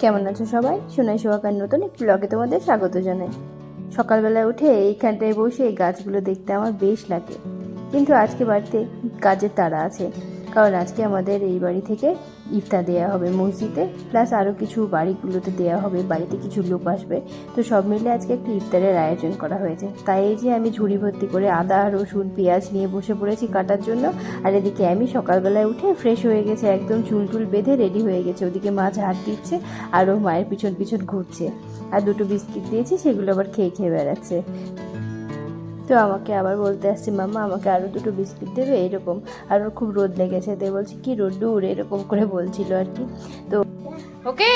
কেমন আছো সবাই? সোনাই সোহাকার নতুন একটি ব্লগে তোমাদের স্বাগত জানাই। সকালবেলা উঠে এইখানটায় বসে এই গাছগুলো দেখতে আমার বেশ লাগে। কিন্তু আজকে বাড়িতে কাজের তাড়া আছে। কারণ আজকে আমাদের এই বাড়ি থেকে ইফতার দেওয়া হবে মসজিদে, প্লাস আরও কিছু বাড়িগুলোতে দেওয়া হবে, বাড়িতে কিছু লোক আসবে। তো সব মিলে আজকে একটি ইফতারের আয়োজন করা হয়েছে। তাই এই যে আমি ঝুড়ি ভর্তি করে আদা, রসুন, পেঁয়াজ নিয়ে বসে পড়েছি কাটার জন্য, আর এদিকে আমি সকালবেলায় উঠে ফ্রেশ হয়ে গেছে, একদম চুল টুল বেঁধে রেডি হয়ে গেছে। ওদিকে মা ঝাড় দিচ্ছে, আর ও মায়ের পিছন পিছন ঘুরছে। আর দুটো বিস্কিট দিয়েছি, সেগুলো আবার খেয়ে খেয়ে বেড়াচ্ছে। তো আমাকে আবার বলতে আসছে মামা আমাকে আরও দুটো বিস্কিট দেবে? এরকম। আর ওর খুব রোদ লেগেছে, তাই বলছি, কি রোদ, দূর? এরকম করে বলছিল আর কি। তো ওকে,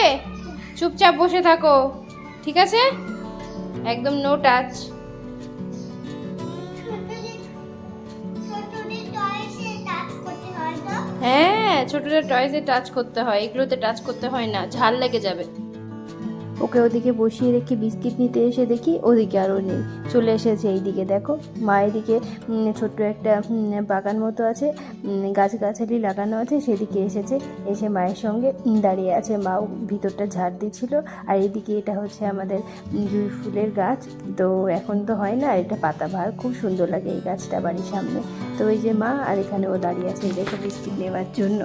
চুপচাপ বসে থাকো, ঠিক আছে? একদম নো টাচ হ্যাঁ ছোটদের টয়েসে টাচ করতে হয়, এগুলোতে টাচ করতে হয় না, ঝাল লেগে যাবে। ওকে ওদিকে বসিয়ে রেখে বিস্কিট নিতে এসে দেখি ওদিকে আরও নেই। চলে এসেছে এইদিকে, দেখো। মা এদিকে ছোট্ট একটা বাগান মতো আছে গাছগাছালি লাগানো আছে, সেদিকে এসেছে। এসে মায়ের সঙ্গে দাঁড়িয়ে আছে। মাও ভিতরটা ঝাড় দিচ্ছিল। আর এদিকে এটা হচ্ছে আমাদের জুঁই ফুলের গাছ। তো এখন তো হয় না, এটা পাতাবাহার খুব সুন্দর লাগে এই গাছটা বাড়ির সামনে। তো ওই যে মা, আর এখানে ও দাঁড়িয়ে আছে, দেখো বিস্কিট নেওয়ার জন্য।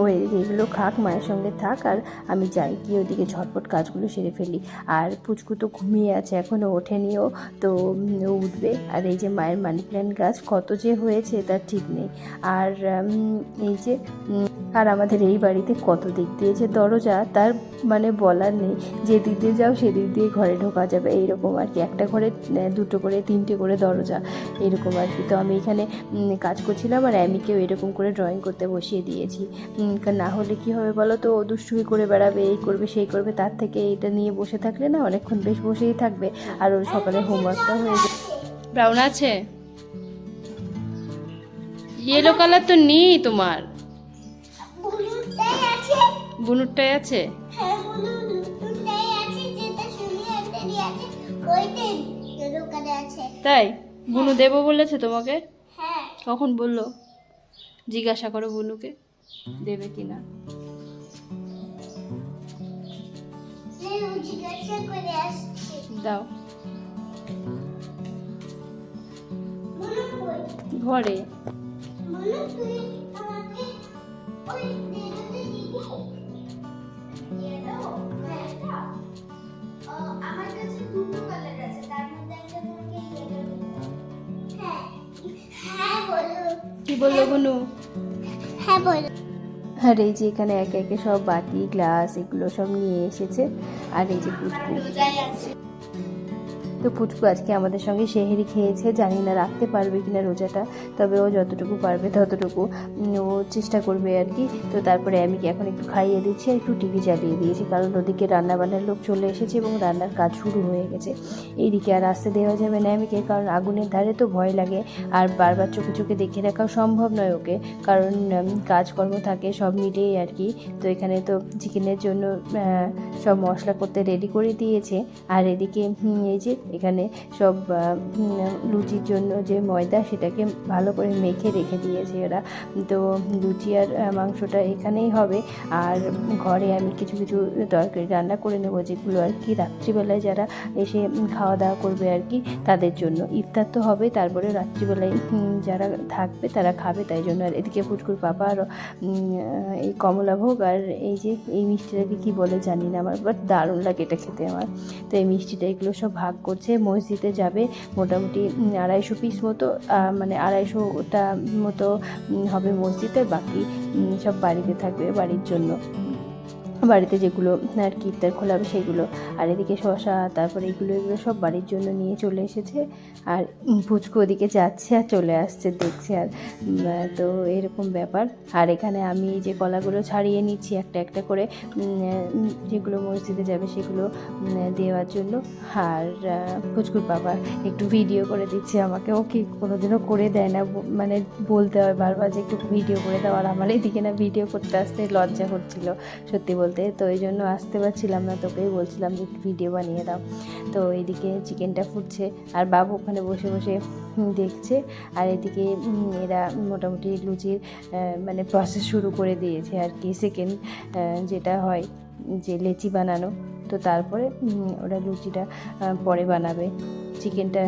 ও এগুলো খাক মায়ের সঙ্গে থাক, আর আমি যাই। গিয়ে ওদিকে ঝটপট কাজগুলো সেরে ফেলি। আর পুচকু তো ঘুমিয়ে আছে, এখনও ওঠেনিও, তো উঠবে। আর এই যে মায়ের মানি প্ল্যান্ট গাছ কত যে হয়েছে তার ঠিক নেই। আর এই যে আর আমাদের এই বাড়িতে কত দিক দিয়ে যে দরজা, তার মানে বলার নেই। যে দিক দিয়ে যাও সেদিক দিয়ে ঘরে ঢোকা যাবে। এইরকম আর কি, একটা ঘরে দুটো করে, তিনটে করে দরজা, এরকম আর কি। তো আমি এখানে কাজ করছিলাম, আর অ্যামিকেও এরকম করে ড্রয়িং করতে বসিয়ে দিয়েছি। না হলে কি হবে বলো তো? ও দুষ্টুমি করে বেড়াবে এই করবে সেই করবে তার থেকে এটা নিয়ে বসে থাকলে না অনেকক্ষণ বেশ বসেই থাকবে আর ওর সকালে হোমওয়ার্কটা হয়ে যাবে ব্রাউন আছে? ইয়েলো কালার তো নেই তোমার। বুনুরটাই আছে? তাই? বুনু দেবো বলেছে তোমাকে? কখন বলল? জিজ্ঞাসা করো বুনুকে। দেবে কিনা? দাও। ঘরে। আমার কাছে দুটো কালার আছে তার মধ্যে একটা তোমাকে হ্যাঁ হ্যাঁ বলো। কি বলল বুনু? হ্যাঁ বলো। আর এই যে এখানে একে একে সব বাটি, গ্লাস, এগুলো সব নিয়ে এসেছে। আর এই যে আছে তো পুচকু আজকে আমাদের সঙ্গে সেহেরি খেয়েছে, জানি না রাখতে পারবে কি না রোজাটা, তবে ও যতটুকু পারবে ততটুকু ও চেষ্টা করবে আর কি। তো তারপরে আমি কি এখন একটু খাইয়ে দিচ্ছি আর একটু টিভি চালিয়ে দিয়েছি, কারণ ওদিকে রান্নাবান্নার লোক চলে এসেছে এবং রান্নার কাজ শুরু হয়ে গেছে। এইদিকে আর আসতে দেওয়া যাবে না আমিকে, কারণ আগুনের ধারে তো ভয় লাগে, আর বারবার চোখে চোখে দেখে রাখাও সম্ভব নয় ওকে, কারণ কাজকর্ম থাকে সব মিলিয়েই আর কি। তো এখানে তো চিকেনের জন্য সব মশলা করতে রেডি করে দিয়েছে, আর এদিকে এই যে এখানে সব লুচির জন্য যে ময়দা সেটাকে ভালো করে মেখে রেখে দিয়েছে ওরা তো লুচি আর মাংসটা এখানেই হবে। আর ঘরে আমি কিছু কিছু তরকারি রান্না করে নেব, যেগুলো আর কি রাত্রিবেলায় যারা এসে খাওয়া দাওয়া করবে আর কি, তাদের জন্য। ইফতার তো হবে, তারপরে রাত্রিবেলায় যারা থাকবে তারা খাবে, তাই জন্য। আর এদিকে ফুটকুর পাপা আর এই কমলাভোগ আর এই যে, এই মিষ্টিটাকে কি বলে জানি না আমার বাট দারুণ লাগে এটা খেতে আমার। তো এই মিষ্টিটা এগুলো সব ভাগ করছে। মসজিদে যাবে মোটামুটি আড়াইশো পিস মতো মানে আড়াইশোটা মতো হবে মসজিদে বাকি সব বাড়িতে থাকবে বাড়ির জন্য। বাড়িতে যেগুলো আর কি ইফতার খোলা হবে সেগুলো। আর এদিকে শশা তারপরে এগুলো এগুলো সব বাড়ির জন্য নিয়ে চলে এসেছে। আর পুচকু ওদিকে যাচ্ছে আর চলে আসছে দেখছে আর তো এরকম ব্যাপার। আর এখানে আমি যে কলাগুলো ছাড়িয়ে নিচ্ছি একটা একটা করে যেগুলো মসজিদে যাবে সেগুলো দেওয়ার জন্য। আর আহ, পুচকুর বাবা একটু ভিডিও করে দিচ্ছে আমাকে। ও কি কোনোদিনও করে দেয় না মানে বলতে হয় বারবার যে একটু ভিডিও করে দাও। আর আমার এইদিকে না ভিডিও করতে আসতে লজ্জা করছিল সত্যি বলতে। তো এই জন্য আসতে পারছিলাম না তোকেই বলছিলাম যে ভিডিও বানিয়ে দাও। তো এইদিকে চিকেনটা ফুটছে আর বাবু ওখানে বসে বসে দেখছে। আর এদিকে এরা মোটামুটি লুচির মানে প্রসেস শুরু করে দিয়েছে আর কি। সেকেন্ড যেটা হয় যে লেচি বানানো। তো তারপরে ওরা লুচিটা পরে বানাবে। চিকেনটা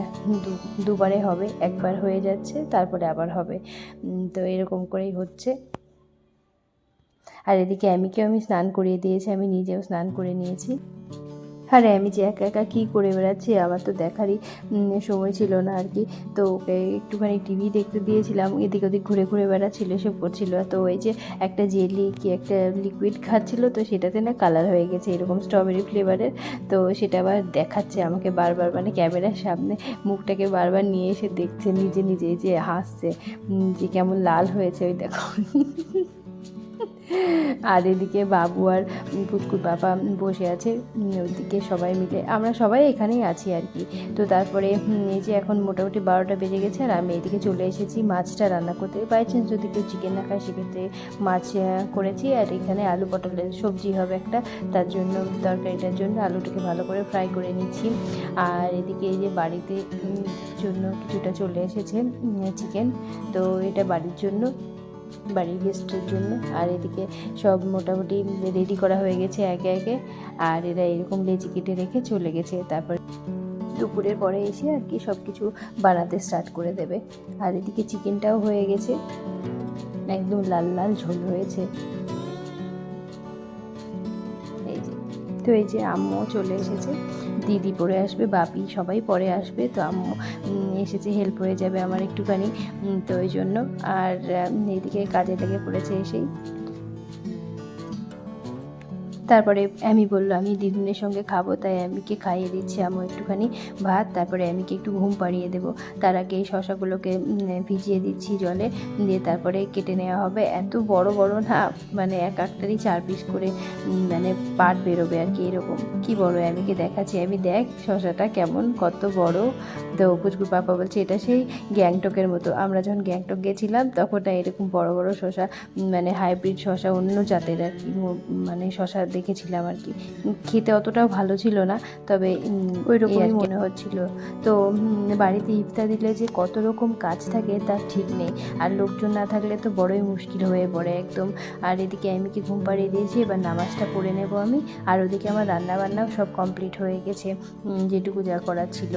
দুবারে হবে। একবার হয়ে যাচ্ছে, তারপরে আবার হবে। তো এরকম করেই হচ্ছে। আর এদিকে অ্যামিকেও আমি স্নান করিয়ে দিয়েছি, আমি নিজেও স্নান করে নিয়েছি। আর আমি যে একা একা কী করে বেড়াচ্ছি, আমার তো দেখারই সময় ছিল না আর কি। তো ওকে একটুখানি টিভি দেখতে দিয়েছিলাম, এদিক ওদিক ঘুরে ঘুরে বেড়াচ্ছিল, এসব করছিল। তো ওই যে একটা জেলি কি একটা লিকুইড খাচ্ছিল, তো সেটাতে না কালার হয়ে গেছে, এরকম স্ট্রবেরি ফ্লেভারের তো সেটা আবার দেখাচ্ছে আমাকে বারবার মানে ক্যামেরার সামনে মুখটাকে বারবার নিয়ে এসে দেখছে, নিজে নিজে যে হাসছে যে কেমন লাল হয়েছে, ওই দেখো। আর এদিকে বাবু আর পুচকুর বাবা বসে আছে উম, ওইদিকে সবাই মিলে। আমরা সবাই এখানেই আছি আর কি। তো তারপরে এই যে এখন মোটামুটি বারোটা বেজে গেছে আর আমি এদিকে চলে এসেছি মাছটা রান্না করতে। চান্স যদি কেউ চিকেন না খায় সেক্ষেত্রে মাছ করেছি। আর এখানে আলু পটলের সবজি হবে একটা। তার জন্য তরকারিটার জন্য আলুটাকে ভালো করে ফ্রাই করে নিচ্ছি। আর এদিকে এই যে বাড়িতে জন্য কিছুটা চলে এসেছে চিকেন তো এটা বাড়ির জন্য। বাড়ির গেস্টের জন্য। আর এদিকে সব মোটামুটি রেডি করা হয়ে গেছে একে একে। আর এরা এরকম লেচি কেটে রেখে চলে গেছে। তারপর দুপুরের পরে এসে আর কি সব কিছু বানাতে স্টার্ট করে দেবে। আর এদিকে চিকেনটাও হয়ে গেছে। একদম লাল লাল ঝোল হয়েছে। তো এই যে আম্মু চলে এসেছে, দিদি পরে আসবে, বাপি সবাই পরে আসবে, তো আম্মু এসেছে হেল্প হয়ে যাবে আমার একটুখানি তো ওই জন্য। আর এদিকে কাজে লেগে পড়েছে এসেই। তারপরে আমি বলল, আমি দিদুনের সঙ্গে খাব, তাই আমিকে খাইয়ে দিচ্ছি। আমি একটুখানি ভাত, তারপরে আমিকে একটু ঘুম পাড়িয়ে দেবো। তার আগে শশাগুলোকে ভিজিয়ে দিচ্ছি জলে। দিয়ে তারপরে কেটে নেওয়া হবে। এত বড় বড় না মানে এক একটারই চার পিস করে মানে পাট বেরোবে আর কি এরকম। কি বড় আমিকে দেখাচ্ছি। আমি দেখ শশাটা কেমন, কত বড়। তো পুচকুর পাপা বলছে, এটা সেই গ্যাংটকের মতো। আমরা যখন গ্যাংটক গেছিলাম, তখন এরকম বড় বড় শশা মানে হাইব্রিড শশা অন্য জাতের আর কি মানে শশা দেখেছিলাম আর কি। খেতে অতটাও ভালো ছিল না তবে ওই রকমই মনে হচ্ছিল। তো বাড়িতে ইফতার দিলে যে কত রকম কাজ থাকে তার ঠিক নেই। আর লোকজন না থাকলে তো বড়ই মুশকিল হয়ে পড়ে একদম। আর এদিকে আমি কি ঘুম পাড়িয়ে দিয়েছি এবার নামাজটা পড়ে নেব আমি। আর ওদিকে আমার রান্না বান্নাও সব কমপ্লিট হয়ে গেছে যেটুকু যা করার ছিল।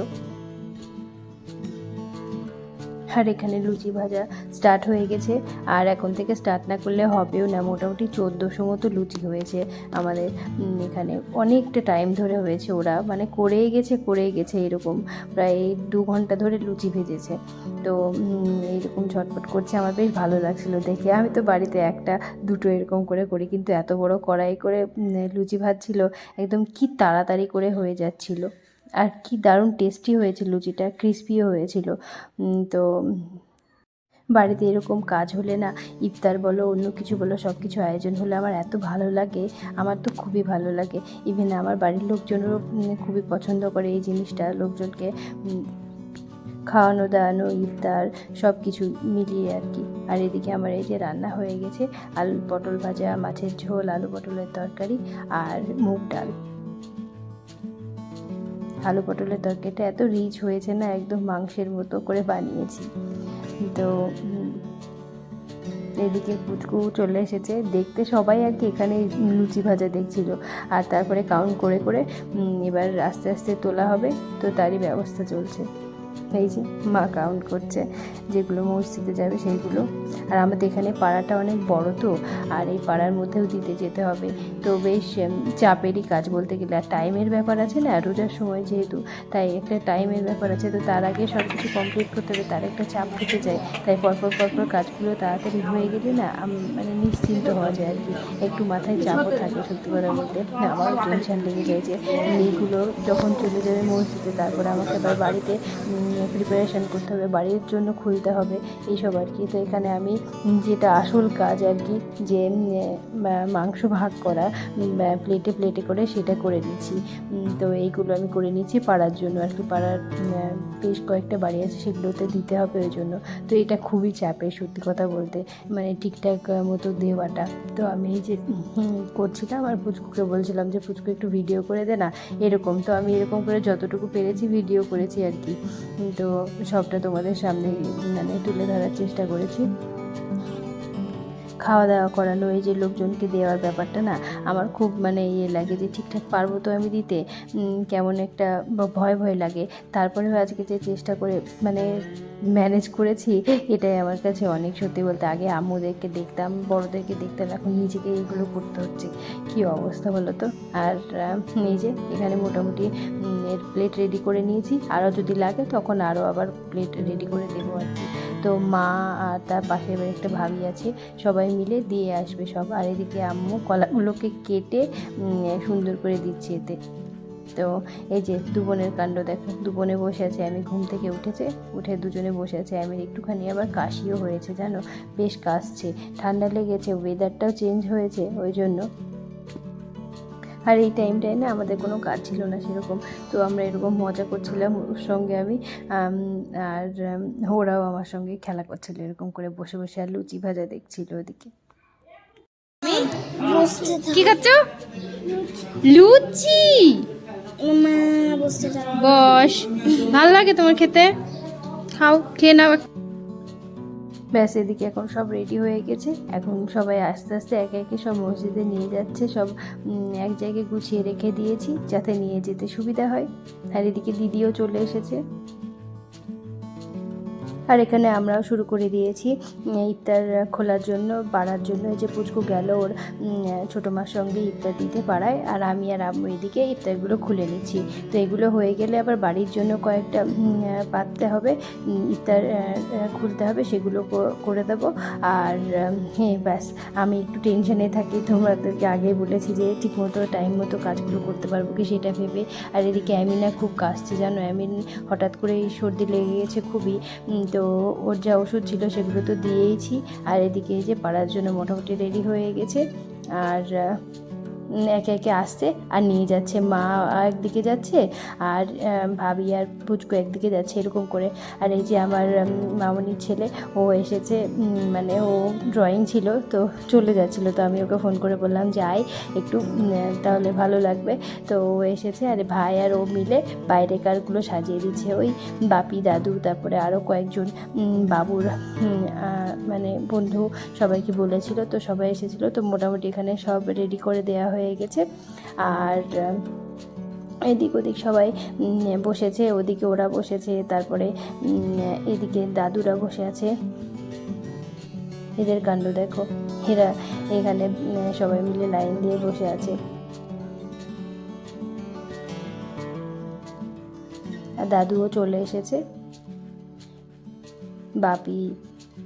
আর এখানে লুচি ভাজা স্টার্ট হয়ে গেছে। আর এখন থেকে স্টার্ট না করলে হবেও না, মোটামুটি চোদ্দোশো মতো লুচি হয়েছে আমাদের। এখানে অনেকটা টাইম ধরে হয়েছে ওরা মানে করেই গেছে করেই গেছে এরকম। প্রায় দু ঘণ্টা ধরে লুচি ভেজেছে। তো এইরকম ছটফট করছে, আমার বেশ ভালো লাগছিল দেখে। আমি তো বাড়িতে একটা, দুটো এরকম করে করি, কিন্তু এত বড় কড়াই করে লুচি ভাজছিল, একদম কি তাড়াতাড়ি করে হয়ে যাচ্ছিল। আর কি দারুণ টেস্টি হয়েছিল লুচিটা ক্রিস্পিও হয়েছিল। তো বাড়িতে এরকম কাজ হলে না, ইফতার বলো, অন্য কিছু বলো সব কিছু আয়োজন হলে আমার এত ভালো লাগে, আমার তো খুবই ভালো লাগে। ইভেন আমার বাড়ির লোকজনেরও খুবই পছন্দ করে এই জিনিসটা, লোকজনকে খাওয়ানো, দাওয়ানো, ইফতার সব কিছু মিলিয়ে আর কি। আর এদিকে আমার এই যে রান্না হয়ে গেছে, আলু পটল ভাজা, মাছের ঝোল, আলু পটলের তরকারি আর মুগ ডাল। আলু পটলের তরকারিটা এত রিচ হয়েছে না, একদম মাংসের মতো করে বানিয়েছি। তো এদিকে পুচকু চলে এসেছে। দেখতে সবাই আর কি এখানে লুচি ভাজা দেখছিল। আর তারপরে কাউন্ট করে করে এবার আস্তে আস্তে তোলা হবে। তো তারই ব্যবস্থা চলছে। এই যে মা কাউন্ট করছে, যেগুলো মসজিদে যাবে সেইগুলো। আর আমাদের এখানে পাড়াটা অনেক বড় তো, আর এই পাড়ার মধ্যেও দিতে যেতে হবে। তো বেশ চাপেরই কাজ বলতে গেলে। আর টাইমের ব্যাপার আছে না, রোজার সময় যেহেতু, তাই একটা টাইমের ব্যাপার আছে। তো তার আগে সব কিছু কমপ্লিট করতে হবে, তার একটা চাপ থেকে যায়। তাই পরপর পরপর কাজগুলো তাড়াতাড়ি হয়ে গেলে না মানে নিশ্চিন্ত হওয়া যায় আর কি। একটু মাথায় চাপও থাকে সত্যি কথা বলতে আমার টেনশন লেগে যায় যে, মেয়েগুলো যখন চলে যাবে মসজিদে, তারপরে আমাকে আবার বাড়িতে প্রিপারেশান করতে হবে, বাড়ির জন্য খুলতে হবে, এইসব আর কি। তো এখানে আমি যেটা আসল কাজ আর কি, যে মাংস ভাগ করা প্লেটে প্লেটে করে সেটা করে নিচ্ছি। তো এইগুলো আমি করে নিচ্ছি পাড়ার জন্য আর কি। পাড়ার বেশ কয়েকটা বাড়ি আছে, সেগুলোতে দিতে হবে ওই জন্য। তো এটা খুবই চাপের সত্যি কথা বলতে। মানে ঠিকঠাক মতো দেওয়াটা। তো আমি এই যে করছিলাম আর পুচকুকে বলছিলাম যে, পুচকু, একটু ভিডিও করে দে না। এরকম, তো আমি এরকম করে যতটুকু পেরেছি ভিডিও করেছি আর কি। তো সবটা তোমাদের সামনে মানে তুলে ধরার চেষ্টা করেছি। খাওয়া দাওয়া করানো এই যে লোকজনকে দেওয়ার ব্যাপারটা না আমার খুব মানে ইয়ে লাগে যে ঠিকঠাক পারব তো আমি দিতে। কেমন একটা ভয় ভয় লাগে। তারপরেও আজকে যে চেষ্টা করে মানে ম্যানেজ করেছি, এটাই আমার কাছে অনেক সত্যি বলতে আগে আম্মুদেরকে দেখতাম, বড়োদেরকে দেখতাম, এখন নিজেকে এইগুলো করতে হচ্ছে। কী অবস্থা বলো তো? আর এই যে এখানে মোটামুটি প্লেট রেডি করে নিয়েছি। আরও যদি লাগে তখন আরও আবার প্লেট রেডি করে দেবো আর কি। তো মা আর তার পাশে এবার একটা ভাবি আছে, সবাই মিলে দিয়ে আসবে সব। আর এদিকে আম্মু কলাগুলোকে কেটে সুন্দর করে দিচ্ছে এতে। তো এই যে দু বোনের কাণ্ড দেখো, দু বোনে বসে আছে, আমি ঘুম থেকে উঠেছে, উঠে দুজনে বসে আছে আমি একটুখানি আবার কাশিও হয়েছে, জানো? বেশ কাশছে। ঠান্ডা লেগেছে ওয়েদারটাও চেঞ্জ হয়েছে, ওই জন্য। আর এই টাইমটায় না আমাদের কোনো কাজ ছিল না সেরকম। তো আমরা এরকম মজা করছিলাম ওর সঙ্গে আমি আর ওরাও আমার সঙ্গে খেলা করছিল এরকম করে বসে বসে আর লুচি ভাজা দেখছিল ওদিকে। কি খাচ্ছ? লুচি! বস। ভালো লাগে তোমার খেতে? খাও খেয়ে নাও ব্যাস, এদিকে এখন সব রেডি হয়ে গেছে। এখন সবাই আস্তে আস্তে একে একে সব মসজিদে নিয়ে যাচ্ছে, সব এক জায়গায় গুছিয়ে রেখে দিয়েছি যাতে নিয়ে যেতে সুবিধা হয়। আর এদিকে দিদিও চলে এসেছে। আর এখানে আমরাও শুরু করে দিয়েছি ইফতার খোলার জন্য বাড়ার জন্য। যে পুচকু গেল ওর ছোটো মার সঙ্গে ইফতার দিতে পারায় আর আমি আর আম্মু এদিকে ইফতারগুলো খুলে নিচ্ছি। তো এগুলো হয়ে গেলে আবার বাড়ির জন্য কয়েকটা পাততে হবে ইফতার খুলতে হবে সেগুলো করে দেবো। আর হ্যাঁ ব্যাস আমি একটু টেনশনে থাকি। তোমাদেরকে আগেই বলেছি যে ঠিকমতো টাইম মতো কাজগুলো করতে পারব কি সেটা ভেবে। আর এদিকে অ্যামিনা খুব কাশছে জানো? অ্যামিন হঠাৎ করে এই সর্দি লেগে গেছে খুবই। উম, তো ওর যা ওষুধ ছিল সেগুলো তো দিয়েইছি। আর এদিকে যে পাড়ার জন্য মোটামুটি রেডি হয়ে গেছে। আর একে একে আসছে আর নিয়ে যাচ্ছে, মা একদিকে যাচ্ছে আর ভাবি আর পুচকু একদিকে যাচ্ছে এরকম করে। আর এই যে আমার মামনির ছেলে, ও এসেছে মানে ও ড্রয়িং ছিল, তো চলে যাচ্ছিল। তো আমি ওকে ফোন করে বললাম, যে আয় একটু তাহলে ভালো লাগবে। তো ও এসেছে, আর ভাই আর ও মিলে বাইরে কারগুলো সাজিয়ে দিচ্ছে। ওই বাপি, দাদু, তারপরে আরও কয়েকজন বাবুর মানে বন্ধু সবাইকে বলেছিল। তো সবাই এসেছিল, তো মোটামুটি এখানে সব রেডি করে দেওয়া হয়ে গেছে। আর এদিক ওদিক সবাই বসেছে, ওদিকে ওরা বসেছে, তারপরে এদিকে দাদুরা বসে আছে। এদের কাণ্ড দেখো। এরা এখানে সবাই মিলে লাইন দিয়ে বসে আছে। দাদুও চলে এসেছে। বাপি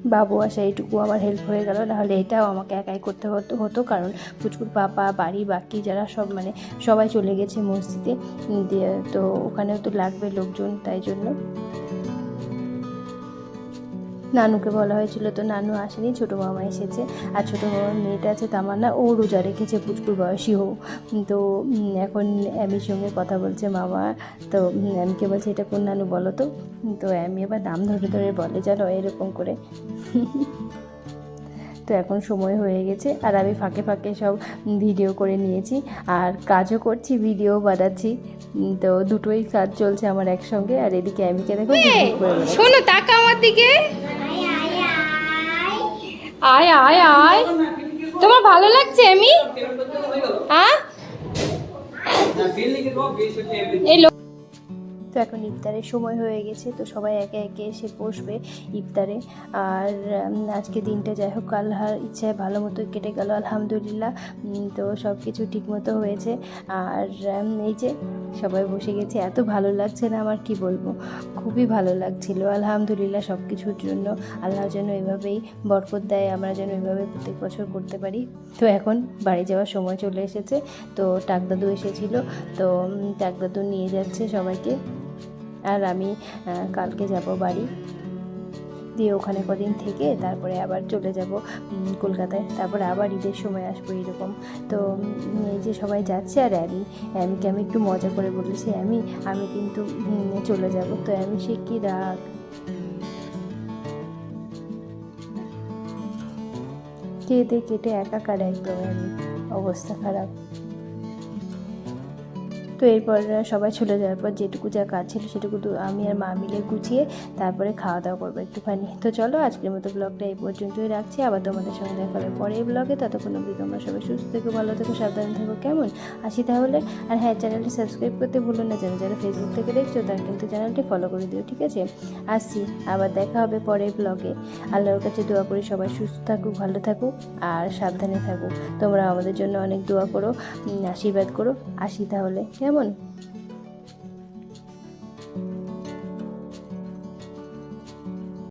বাবু আসা, এইটুকু আমার হেল্প হয়ে গেল। নাহলে এটাও আমাকে একাই করতে হতো হতো। কারণ পুচকুর পাপা, বাড়ি বাকি যারা সব মানে সবাই চলে গেছে মসজিদে। দিয়ে তো ওখানেও তো লাগবে লোকজন, তাই জন্য। নানুকে বলা হয়েছিল তো নানু আসেনি ছোটো মামা এসেছে আর ছোটো মামার মেয়েটা আছে তামান্না ও রোজা রেখেছে পুচকুর বয়সী হো তো এখন অ্যামির সঙ্গে কথা বলছে মামা। তো অ্যামিকে বলছে এটা কোন নানু বলো তো? তো অ্যামি আবার নাম ধরে ধরে বলে জানো এরকম করে। তো এখন সময় হয়ে গেছে আর আমি ফাঁকে ফাঁকে সব ভিডিও করে নিয়েছি আর কাজও করছি ভিডিও বানাচ্ছি। তো দুটোই কাজ চলছে আমার একসঙ্গে আর এদিকে অ্যামিকে দেখো শোনো তাকা আমার দিকে। আয় আয় আয়। তোমার ভালো লাগছে আমি হ্যাঁ? এই তো এখন ইফতারের সময় হয়ে গেছে, তো সবাই একে একে এসে বসবে ইফতারে। আর আজকে দিনটা যাই হোক, আল্লাহর ইচ্ছায় ভালো মতো কেটে গেল, আলহামদুলিল্লাহ। তো সব কিছু ঠিক মতো হয়েছে। আর এই যে সবাই বসে গেছে, এত ভালো লাগছে না আমার, কি বলব? খুবই ভালো লাগছিল, আলহামদুলিল্লাহ সব কিছুর জন্য। আল্লাহ যেন এভাবেই বরকত দেয়, আমরা যেন এভাবে প্রত্যেক বছর করতে পারি। তো এখন বাড়ি যাওয়ার সময় চলে এসেছে, তো টাকদাদু এসেছিল, তো টাকদাদু নিয়ে যাচ্ছে সবাইকে। আর আমি কালকে যাব বাড়ি। দিয়ে ওখানে কদিন থেকে তারপরে আবার চলে যাব কলকাতায়। তারপরে আবার ঈদের সময় আসব এরকম। তো এই যে সবাই যাচ্ছে আর অ্যামি অ্যামিকে আমি একটু মজা করে বলেছি, অ্যামি, আমি কিন্তু চলে যাব। তো অ্যামি, সে কি রাগ? কেটে কেটে একাকার একদম অবস্থা খারাপ। তো এরপর সবাই চলে যাওয়ার পর যেটুকু যা কাজ ছিল সেটুকু আমি আর মা মিলে গুছিয়ে তারপরে খাওয়া দাওয়া করব একটুখানি। তো চলো, আজকের মতো ব্লগটা এই পর্যন্তই রাখছি। আবার তোমাদের সঙ্গে দেখা হবে পরের ব্লগে ততক্ষণ অবধি তোমরা সবাই সুস্থ থেকো, ভালো থেকো, সাবধানে থেকো, কেমন? আসি তাহলে। আর হ্যাঁ চ্যানেলটি সাবস্ক্রাইব করতে ভুলো না। যেন যারা ফেসবুক থেকে দেখছ, তারা কিন্তু চ্যানেলটি ফলো করে দিও, ঠিক আছে? আসছি আবার দেখা হবে পরের ব্লগে আল্লাহর কাছে দোয়া করি সবাই সুস্থ থাকুক, ভালো থাকুক, আর সাবধানে থাকুক। তোমরা আমাদের জন্য অনেক দোয়া করো আশীর্বাদ করো। আসি তাহলে কেমন?